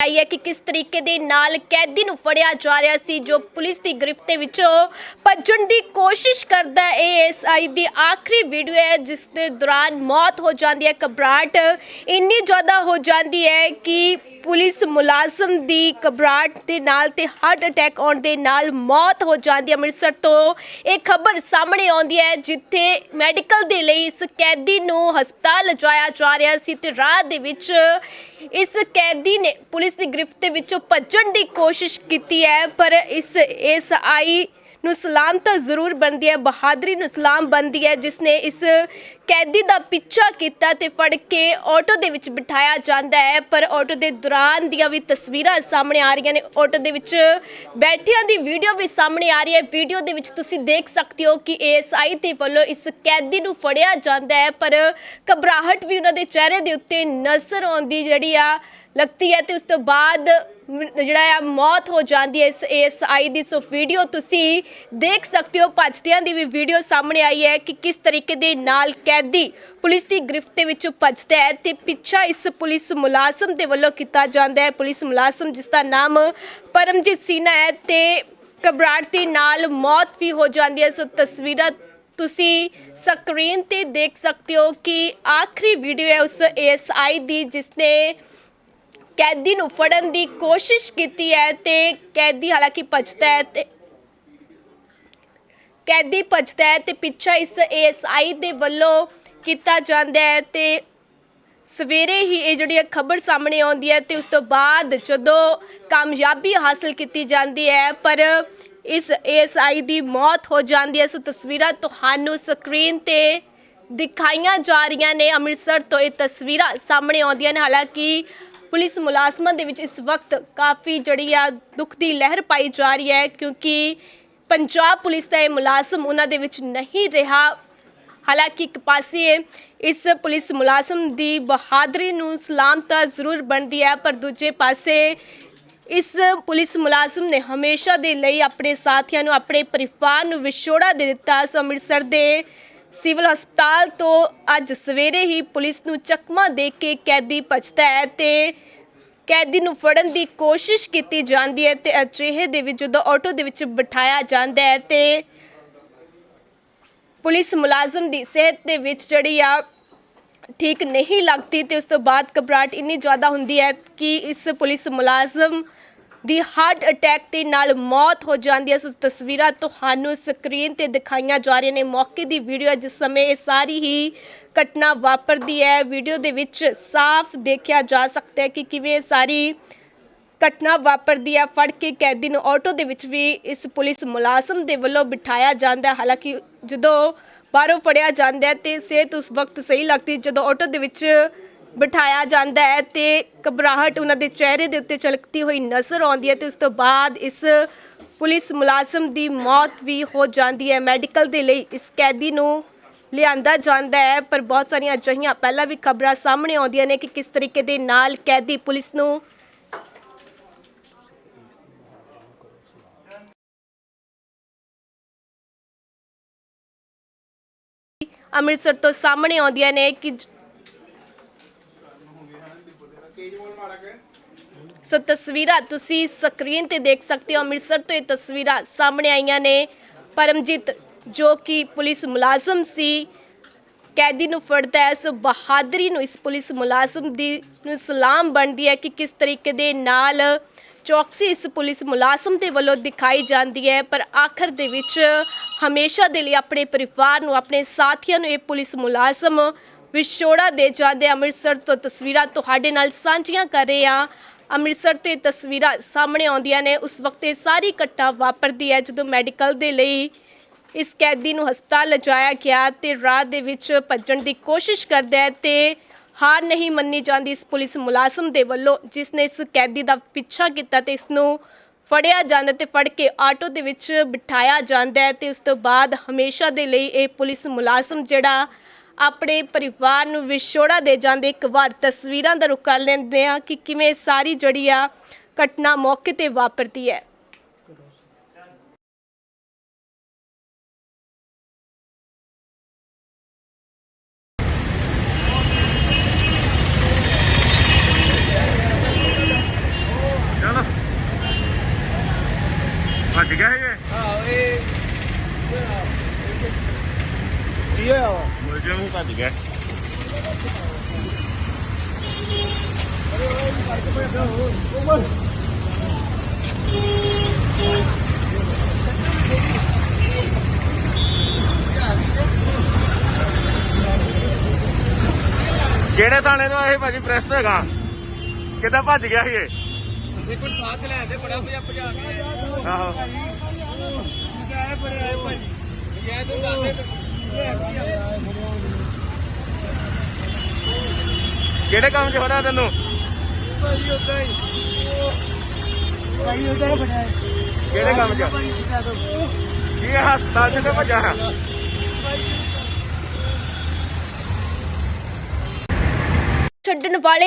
ਆਈ ਹੈ ਕਿ ਕਿਸ ਤਰੀਕੇ ਦੇ ਨਾਲ ਕੈਦੀ ਨੂੰ ਫੜਿਆ ਜਾ ਰਿਹਾ ਸੀ ਜੋ ਪੁਲਿਸ ਦੀ ਗ੍ਰਿਫਤ ਵਿੱਚੋਂ ਭੱਜਣ ਦੀ ਕੋਸ਼ਿਸ਼ ਕਰਦਾ ਏਐਸਆਈ ਦੀ ਆਖਰੀ ਵੀਡੀਓ ਹੈ, ਜਿਸ ਦੇ ਦੌਰਾਨ ਮੌਤ ਹੋ ਜਾਂਦੀ ਹੈ, ਘਬਰਾਹਟ ਇੰਨੀ ਜ਼ਿਆਦਾ ਹੋ ਜਾਂਦੀ ਹੈ ਕਿ ਪੁਲਿਸ ਮੁਲਾਜ਼ਮ ਦੀ ਘਬਰਾਹਟ ਦੇ ਨਾਲ ਤੇ ਹਾਰਟ ਅਟੈਕ ਆਉਣ ਦੇ ਨਾਲ ਮੌਤ ਹੋ ਜਾਂਦੀ ਹੈ। ਅੰਮ੍ਰਿਤਸਰ ਤੋਂ ਇਹ ਖਬਰ ਸਾਹਮਣੇ ਆਉਂਦੀ ਹੈ, ਜਿੱਥੇ ਮੈਡੀਕਲ ਦੇ ਲਈ ਇਸ ਕੈਦੀ ਨੂੰ ਹਸਪਤਾਲ ਲਿਜਾਇਆ ਜਾ ਰਿਹਾ ਸੀ ਤੇ ਰਾਹ ਦੇ ਵਿੱਚ ਇਸ ਕੈਦੀ ਨੇ ਪੁਲਿਸ ਦੀ ਗ੍ਰਿਫਤ ਵਿੱਚੋਂ ਭੱਜਣ ਦੀ ਕੋਸ਼ਿਸ਼ ਕੀਤੀ ਹੈ, ਪਰ ਇਸ ਇਸ ਆਈ ਨੂੰ ਸਲਾਮ ਤਾਂ ਜ਼ਰੂਰ ਬਣਦੀ ਹੈ, ਬਹਾਦਰੀ ਨੂੰ ਸਲਾਮ ਬਣਦੀ ਹੈ ਜਿਸ ਨੇ ਇਸ ਕੈਦੀ ਦਾ ਪਿੱਛਾ ਕੀਤਾ ਤੇ ਫੜ ਕੇ ਆਟੋ ਦੇ ਵਿੱਚ ਬਿਠਾਇਆ ਜਾਂਦਾ ਹੈ। ਪਰ ਆਟੋ ਦੇ ਦੌਰਾਨ ਦੀਆਂ ਵੀ ਤਸਵੀਰਾਂ ਸਾਹਮਣੇ ਆ ਰਹੀਆਂ ਨੇ। ਆਟੋ ਦੇ ਵਿੱਚ ਬੈਠਿਆਂ ਦੀ ਵੀਡੀਓ ਵੀ ਸਾਹਮਣੇ ਆ ਰਹੀ ਹੈ। ਵੀਡੀਓ ਦੇ ਵਿੱਚ ਤੁਸੀਂ ਦੇਖ ਸਕਦੇ ਹੋ ਕਿ ਏਐਸਆਈ ਦੇ ਵੱਲੋਂ ਇਸ ਕੈਦੀ ਨੂੰ ਫੜਿਆ ਜਾਂਦਾ ਹੈ, ਪਰ ਘਬਰਾਹਟ ਵੀ ਉਹਨਾਂ ਦੇ ਚਿਹਰੇ ਦੇ ਉੱਤੇ ਨਜ਼ਰ ਆਉਂਦੀ ਜਿਹੜੀ ਆ ਲੱਗਦੀ ਹੈ ਤੇ ਉਸ ਤੋਂ ਬਾਅਦ ਜਿਹੜਾ ਆ, ਮੌਤ ਹੋ ਜਾਂਦੀ ਹੈ ਇਸ ਏਐਸਆਈ ਦੀ। ਸੋ ਵੀਡੀਓ ਤੁਸੀਂ ਦੇਖ ਸਕਦੇ ਹੋ, ਭੱਜਦਿਆਂ ਦੀ ਵੀ ਵੀਡੀਓ ਸਾਹਮਣੇ ਆਈ ਹੈ ਕਿ ਕਿਸ ਤਰੀਕੇ ਦੇ ਨਾਲ ਕੈਦੀ ਪੁਲਿਸ ਦੀ ਗ੍ਰਿਫਤ ਦੇ ਵਿੱਚ ਭੱਜਦਾ ਹੈ ਤੇ ਪਿੱਛਾ ਇਸ ਪੁਲਿਸ ਮੁਲਾਜ਼ਮ ਦੇ ਵੱਲੋਂ ਕੀਤਾ ਜਾਂਦਾ ਹੈ। ਪੁਲਿਸ ਮੁਲਾਜ਼ਮ, ਜਿਸ ਦਾ ਨਾਮ ਪਰਮਜੀਤ ਸੀਨਾ ਹੈ ਤੇ ਘਬਰਾਹਟ ਦੇ ਨਾਲ ਮੌਤ ਵੀ ਹੋ ਜਾਂਦੀ ਹੈ। ਸੋ ਤਸਵੀਰਾਂ ਤੁਸੀਂ ਸਕਰੀਨ ਤੇ ਦੇਖ ਸਕਦੇ ਹੋ ਕਿ ਆਖਰੀ ਵੀਡੀਓ ਹੈ ਉਸ ਏਐਸਆਈ ਦੀ, ਜਿਸ ਨੇ ਕੈਦੀ ਨੂੰ ਫੜਨ ਦੀ ਕੋਸ਼ਿਸ਼ ਕੀਤੀ ਹੈ ਤੇ ਕੈਦੀ ਹਾਲਾਂਕਿ ਭੱਜਦਾ ਹੈ ਤੇ ਕੈਦੀ ਭੱਜਦਾ ਹੈ ਤੇ ਪਿੱਛਾ ਇਸ ਏਐਸਆਈ ਦੇ ਵੱਲੋਂ ਕੀਤਾ ਜਾਂਦਾ ਹੈ ਤੇ ਸਵੇਰੇ ਹੀ ਇਹ ਜਿਹੜੀ ਖਬਰ ਸਾਹਮਣੇ ਆਉਂਦੀ ਹੈ ਤੇ ਉਸ ਤੋਂ ਬਾਅਦ ਜਦੋਂ ਕਾਮਯਾਬੀ ਹਾਸਲ ਕੀਤੀ ਜਾਂਦੀ ਹੈ, ਪਰ ਇਸ ਏਐਸਆਈ ਦੀ ਮੌਤ ਹੋ ਜਾਂਦੀ ਹੈ। ਸੋ ਤਸਵੀਰਾਂ ਤੁਹਾਨੂੰ ਸਕਰੀਨ ਤੇ ਦਿਖਾਈਆਂ ਜਾ ਰਹੀਆਂ ਨੇ। ਅੰਮ੍ਰਿਤਸਰ ਤੋਂ ਇਹ ਤਸਵੀਰਾਂ ਸਾਹਮਣੇ ਆਉਂਦੀਆਂ ਨੇ। ਹਾਲਾਂਕਿ ਪੁਲਿਸ ਮੁਲਾਜ਼ਮਾਂ ਦੇ ਵਿੱਚ ਇਸ ਵਕਤ ਕਾਫੀ ਜਿਹੜੀ ਆ ਦੁੱਖ ਦੀ ਲਹਿਰ ਪਾਈ ਜਾ ਰਹੀ ਹੈ ਕਿਉਂਕਿ ਪੰਜਾਬ ਪੁਲਿਸ ਦਾ ਇਹ ਮੁਲਾਜ਼ਮ ਉਹਨਾਂ ਦੇ ਵਿੱਚ ਨਹੀਂ ਰਿਹਾ। ਹਾਲਾਂਕਿ ਇੱਕ ਪਾਸੇ ਇਸ ਪੁਲਿਸ ਮੁਲਾਜ਼ਮ ਦੀ ਬਹਾਦਰੀ ਨੂੰ ਸਲਾਮ ਤਾਂ ਜ਼ਰੂਰ ਬਣਦੀ ਹੈ, ਪਰ ਦੂਜੇ ਪਾਸੇ ਇਸ ਪੁਲਿਸ ਮੁਲਾਜ਼ਮ ਨੇ ਹਮੇਸ਼ਾ ਦੇ ਲਈ ਆਪਣੇ ਸਾਥੀਆਂ ਨੂੰ, ਆਪਣੇ ਪਰਿਵਾਰ ਨੂੰ ਵਿਛੋੜਾ ਦੇ ਦਿੱਤਾ। ਸੋ ਅੰਮ੍ਰਿਤਸਰ ਦੇ ਸਿਵਲ ਹਸਪਤਾਲ ਤੋਂ ਅੱਜ ਸਵੇਰੇ ਹੀ ਪੁਲਿਸ ਨੂੰ ਚਕਮਾ ਦੇ ਕੇ ਕੈਦੀ ਭੱਜਦਾ ਹੈ ਤੇ ਕੈਦੀ ਨੂੰ ਫੜਨ ਦੀ ਕੋਸ਼ਿਸ਼ ਕੀਤੀ ਜਾਂਦੀ ਹੈ ਤੇ ਅਜਿਹੇ ਦੇ ਵਿੱਚ ਜਦੋਂ ਆਟੋ ਦੇ ਵਿੱਚ ਬਿਠਾਇਆ ਜਾਂਦਾ ਹੈ ਤੇ ਪੁਲਿਸ ਮੁਲਾਜ਼ਮ ਦੀ ਸਿਹਤ ਦੇ ਵਿੱਚ ਜਿਹੜੀ ਆ ਠੀਕ ਨਹੀਂ ਲੱਗਦੀ ਤੇ ਉਸ ਤੋਂ ਬਾਅਦ ਘਬਰਾਹਟ ਇੰਨੀ ਜ਼ਿਆਦਾ ਹੁੰਦੀ ਹੈ ਕਿ ਇਸ ਪੁਲਿਸ ਮੁਲਾਜ਼ਮ ਦੀ ਹਾਰਟ ਅਟੈਕ ਦੇ ਨਾਲ ਮੌਤ ਹੋ ਜਾਂਦੀ ਹੈ। ਸੋ ਤਸਵੀਰਾਂ ਤੁਹਾਨੂੰ ਸਕਰੀਨ ਤੇ ਦਿਖਾਈਆਂ ਜਾ ਰਹੀਆਂ ਨੇ। ਮੌਕੇ ਦੀ ਵੀਡੀਓ ਜਿਸ ਸਮੇਂ ਇਹ ਸਾਰੀ ਹੀ ਘਟਨਾ ਵਾਪਰਦੀ ਹੈ। ਵੀਡੀਓ ਦੇ ਵਿੱਚ ਸਾਫ਼ ਦੇਖਿਆ ਜਾ ਸਕਦਾ ਹੈ ਕਿ ਕਿਵੇਂ ਸਾਰੀ ਘਟਨਾ ਵਾਪਰਦੀ ਹੈ। ਫੜ ਕੇ ਕੈਦੀ ਨੂੰ ਆਟੋ ਦੇ ਵਿੱਚ ਵੀ ਇਸ ਪੁਲਿਸ ਮੁਲਾਜ਼ਮ ਦੇ ਵੱਲੋਂ ਬਿਠਾਇਆ ਜਾਂਦਾ ਹੈ। ਹਾਲਾਂਕਿ ਜਦੋਂ ਬਾਹਰੋਂ ਫੜਿਆ ਜਾਂਦਾ ਹੈ ਤੇ ਸਿਹਤ ਉਸ ਵਕਤ ਸਹੀ ਲੱਗਦੀ, ਜਦੋਂ ਆਟੋ ਦੇ ਵਿੱਚ ਬਿਠਾਇਆ ਜਾਂਦਾ ਹੈ ਤੇ ਘਬਰਾਹਟ ਉਹਨਾਂ ਦੇ ਚਿਹਰੇ ਦੇ ਉੱਤੇ ਝਲਕਦੀ ਹੋਈ ਨਜ਼ਰ ਆਉਂਦੀ ਹੈ ਤੇ ਉਸ ਤੋਂ ਬਾਅਦ ਇਸ ਪੁਲਿਸ ਮੁਲਾਜ਼ਮ ਦੀ ਮੌਤ ਵੀ ਹੋ ਜਾਂਦੀ ਹੈ। ਮੈਡੀਕਲ ਦੇ ਲਈ ਇਸ ਕੈਦੀ ਨੂੰ ਲਿਆਂਦਾ ਜਾਂਦਾ ਹੈ, ਪਰ ਬਹੁਤ ਸਾਰੀਆਂ ਅਜਿਹੀਆਂ ਪਹਿਲਾਂ ਵੀ ਖਬਰਾਂ ਸਾਹਮਣੇ ਆਉਂਦੀਆਂ ਨੇ ਕਿ ਕਿਸ ਤਰੀਕੇ ਦੇ ਨਾਲ ਕੈਦੀ ਪੁਲਿਸ ਨੂੰ ਅੰਮ੍ਰਿਤਸਰ ਤੋਂ ਸਾਹਮਣੇ ਆਉਂਦੀਆਂ ਨੇ ਕਿ ਸੋ ਤਸਵੀਰਾਂ ਤੁਸੀਂ ਸਕਰੀਨ ਤੇ ਦੇਖ ਸਕਦੇ ਹੋ, ਅੰਮ੍ਰਿਤਸਰ ਤੋਂ ਇਹ ਤਸਵੀਰਾਂ ਸਾਹਮਣੇ ਆਈਆਂ ਨੇ। ਪਰਮਜੀਤ, ਜੋ ਕਿ ਪੁਲਿਸ ਮੁਲਾਜ਼ਮ ਸੀ, ਕੈਦੀ ਨੂੰ ਫੜਦਾ ਹੈ, ਸੋ ਬਹਾਦਰੀ ਨੂੰ ਇਸ ਪੁਲਿਸ ਮੁਲਾਜ਼ਮ ਦੀ ਨੂੰ ਸਲਾਮ ਬਣਦੀ ਹੈ ਕਿ ਕਿਸ ਤਰੀਕੇ ਦੇ ਨਾਲ ਚੌਕਸੀ ਇਸ ਪੁਲਿਸ ਮੁਲਾਜ਼ਮ ਦੇ ਵੱਲੋਂ ਦਿਖਾਈ ਜਾਂਦੀ ਹੈ। ਪਰ ਆਖਰ ਦੇ ਵਿੱਚ ਹਮੇਸ਼ਾ ਦੇ ਲਈ ਆਪਣੇ ਪਰਿਵਾਰ ਨੂੰ, ਆਪਣੇ ਸਾਥੀਆਂ ਨੂੰ ਇਹ ਪੁਲਿਸ ਮੁਲਾਜ਼ਮ ਵਿਛੋੜਾ ਦੇ ਜਾਂਦੇ ਅੰਮ੍ਰਿਤਸਰ ਤੋਂ ਤਸਵੀਰਾਂ ਤੁਹਾਡੇ ਨਾਲ ਸਾਂਝੀਆਂ ਕਰ ਰਹੇ ਹਾਂ। ਅੰਮ੍ਰਿਤਸਰ ਤੋਂ ਇਹ ਤਸਵੀਰਾਂ ਸਾਹਮਣੇ ਆਉਂਦੀਆਂ ਨੇ। ਉਸ ਵਕਤ ਇਹ ਸਾਰੀ ਘਟਨਾ ਵਾਪਰਦੀ ਹੈ ਜਦੋਂ ਮੈਡੀਕਲ ਦੇ ਲਈ ਇਸ ਕੈਦੀ ਨੂੰ ਹਸਪਤਾਲ ਲਿਜਾਇਆ ਗਿਆ ਤੇ ਰਾਤ ਦੇ ਵਿੱਚ ਭੱਜਣ ਦੀ ਕੋਸ਼ਿਸ਼ ਕਰਦਾ ਹੈ ਤੇ ਹਾਰ ਨਹੀਂ ਮੰਨੀ ਜਾਂਦੀ ਇਸ ਪੁਲਿਸ ਮੁਲਾਜ਼ਮ ਦੇ ਵੱਲੋਂ, ਜਿਸ ਨੇ ਇਸ ਕੈਦੀ ਦਾ ਪਿੱਛਾ ਕੀਤਾ ਤੇ ਇਸ ਨੂੰ ਫੜਿਆ ਜਾਂਦਾ ਤੇ ਫੜ ਕੇ ਆਟੋ ਦੇ ਵਿੱਚ ਬਿਠਾਇਆ ਜਾਂਦਾ ਹੈ ਤੇ ਉਸ ਤੋਂ ਬਾਅਦ ਹਮੇਸ਼ਾ ਦੇ ਲਈ ਇਹ ਪੁਲਿਸ ਮੁਲਾਜ਼ਮ ਜਿਹੜਾ ਆਪਣੇ ਪਰਿਵਾਰ ਨੂੰ ਵਿਛੋੜਾ ਦੇ ਜਾਂਦੇ। ਇੱਕ ਵਾਰ ਤਸਵੀਰਾਂ ਦਾ ਰੁਕਾ ਲੈਂਦੇ ਆ ਕਿ ਕਿਵੇਂ ਸਾਰੀ ਜਿਹੜੀ ਆ ਘਟਨਾ ਮੌਕੇ ਤੇ ਵਾਪਰਦੀ ਹੈ। ਭੱਜ ਗਿਆ ਇਹ? ਹਾਂ ਇਹ ਕੀ ਹੋਇਆ ਵਾ? ਮੁਲਜ਼ਮ ਨੂੰ ਭੱਜ ਗਿਆ। ਕਿਹੜੇ ਥਾਣੇ ਤੋਂ ਇਹ ਭਾਜੀ? ਪ੍ਰੈਸ ਹੈਗਾ। ਕਿੱਦਾਂ ਭੱਜ ਗਿਆ ਸੀ ਇਹ? ਇੱਕ ਸਾਥ ਲੈ ਆਂਦੇ ਬੜਾ ਭਜਾ ਭਜਾ ਕੇ ਆਹੋ। ਆਏ ਬੜੇ ਆਏ ਭਾਜੀ। ਇਹ ਤੋਂ ਦੱਸਦੇ ਕਿਹੜੇ ਕੰਮ 'ਚ ਹੋਣਾ ਤੈਨੂੰ ਭਾਜੀ ਉਦਾਂ ਹੀ ਭਾਈ ਉਦਾਂ ਹੀ ਬੜਾ ਕਿਹੜੇ ਕੰਮ 'ਚ? ਕੀ ਇਹ ਹਸਪਤਾਲ 'ਚ ਤੇ ਭੱਜਾ। ਛੱਡਣ ਵਾਲੇ